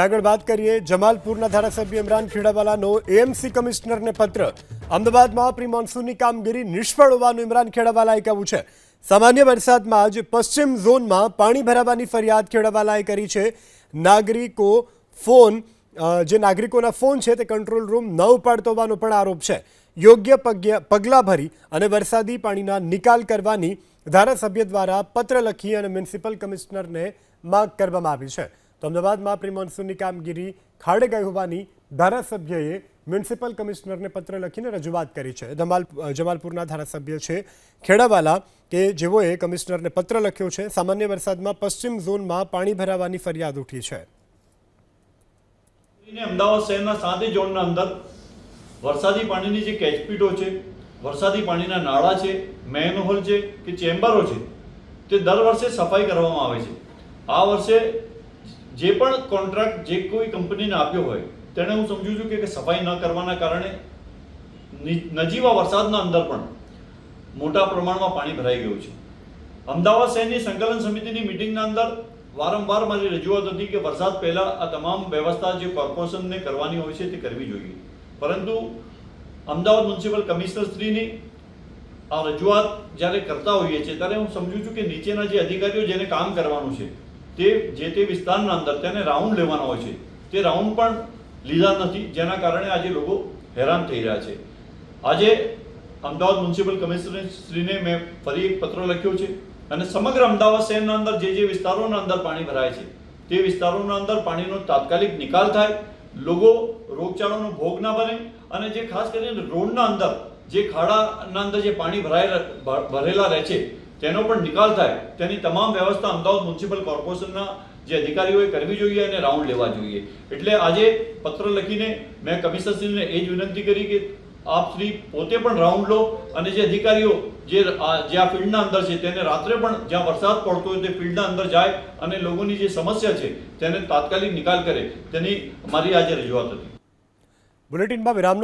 આગળ વાત કરીએ જમાલપુરના ધારાસભ્ય ઇમરાન ખેડાવાલાનો એએમસી કમિશનરને પત્ર. અમદાવાદમાં પ્રી મોન્સૂનની કામગીરી નિષ્ફળ હોવાનું ઇમરાન ખેડાવાલાએ કહ્યું છે. સામાન્ય વરસાદમાં જ પશ્ચિમ ઝોનમાં પાણી ભરાવાની ફરિયાદ ખેડાવાલાએ કરી છે. નાગરિકો ફોન જે નાગરિકોના ફોન છે તે કંટ્રોલ રૂમ ન ઉપાડતો હોવાનો પણ આરોપ છે. યોગ્ય પગલાં ભરી અને વરસાદી પાણીના નિકાલ કરવાની ધારાસભ્ય દ્વારા પત્ર લખી અને મ્યુનિસિપલ કમિશનરને માંગ કરવામાં આવી છે. તો અમદાવાદમાં પ્રી મોન્સૂનની કામગીરી ખાડે ગઈ હોવાની ધારાસભ્યએ મ્યુનિસિપલ કમિશનરને પત્ર લખીને રજૂઆત કરી છે. ધમાલ જમાલપુરના ધારાસભ્ય છે ખેડાવાલા કે જેઓએ કમિશનરને પત્ર લખ્યો છે, સામાન્ય વરસાદમાં પશ્ચિમ ઝોનમાં પાણી ભરાવાની ફરિયાદ ઉઠી છે. અમદાવાદ શહેરના સાતે ઝોનના અંદર વરસાદી પાણીની જે કેચપીટો છે, વરસાદી પાણીના નાળા છે, મેનહોલ છે કે ચેમ્બરો છે, તે દર વર્ષે સફાઈ કરવામાં આવે છે. આ વર્ષે જે પણ કોન્ટ્રાક્ટ જે કોઈ કંપનીને આપ્યો હોય, તેણે હું સમજુ છું કે સફાઈ ન કરવાના કારણે નજીવા વરસાદના અંદર પણ મોટા પ્રમાણમાં પાણી ભરાઈ ગયું છે. અમદાવાદ શહેરની સંકલન સમિતિની મિટિંગના અંદર વારંવાર મારી રજૂઆત હતી કે વરસાદ પહેલાં આ તમામ વ્યવસ્થા જે કોર્પોરેશનને કરવાની હોય છે તે કરવી જોઈએ. પરંતુ અમદાવાદ મ્યુનિસિપલ કમિશનર શ્રીની આ રજૂઆત જ્યારે કરતા હોઈએ છીએ, ત્યારે હું સમજુ છું કે નીચેના જે અધિકારીઓ જેને કામ કરવાનું છે તે જે તે વિસ્તારના અંદર તેને રાઉન્ડ લેવાના હોય છે. તે રાઉન્ડ પણ લીધા નથી, જેના કારણે આજે લોકો હેરાન થઈ રહ્યા છે. આજે અમદાવાદ મ્યુનિસિપલ કમિશનર શ્રીને મેં ફરી એક પત્ર લખ્યો છે અને સમગ્ર અમદાવાદ શહેરના અંદર જે જે વિસ્તારોના અંદર પાણી ભરાય છે, તે વિસ્તારોના અંદર પાણીનો તાત્કાલિક નિકાલ થાય, લોકો રોગચાળાનો ભોગ ના બને અને જે ખાસ કરીને રોડના અંદર, જે ખાડાના અંદર જે પાણી ભરાયેલા ભરેલા રહે છે તેનો પણ નિકાલ થાય, તેની તમામ વ્યવસ્થા અમદાવાદ મ્યુનિસિપલ કોર્પોરેશનના જે અધિકારીઓએ કરવી જોઈએ અને રાઉન્ડ લેવા જોઈએ. એટલે આજે પત્ર લખીને મેં કમિશનરશ્રીને એ જ વિનંતી કરી કે આપ શ્રી પોતે પણ રાઉન્ડ લો અને જે અધિકારીઓ જે જે આ ફિલ્ડના અંદર છે, તેને રાત્રે પણ જ્યાં વરસાદ પડતો હોય તે ફિલ્ડના અંદર જાય અને લોકોની જે સમસ્યા છે, તેને તાત્કાલિક નિકાલ કરે. તેની મારી આજે રજૂઆત હતી. બુલેટિનમાં વિરામનો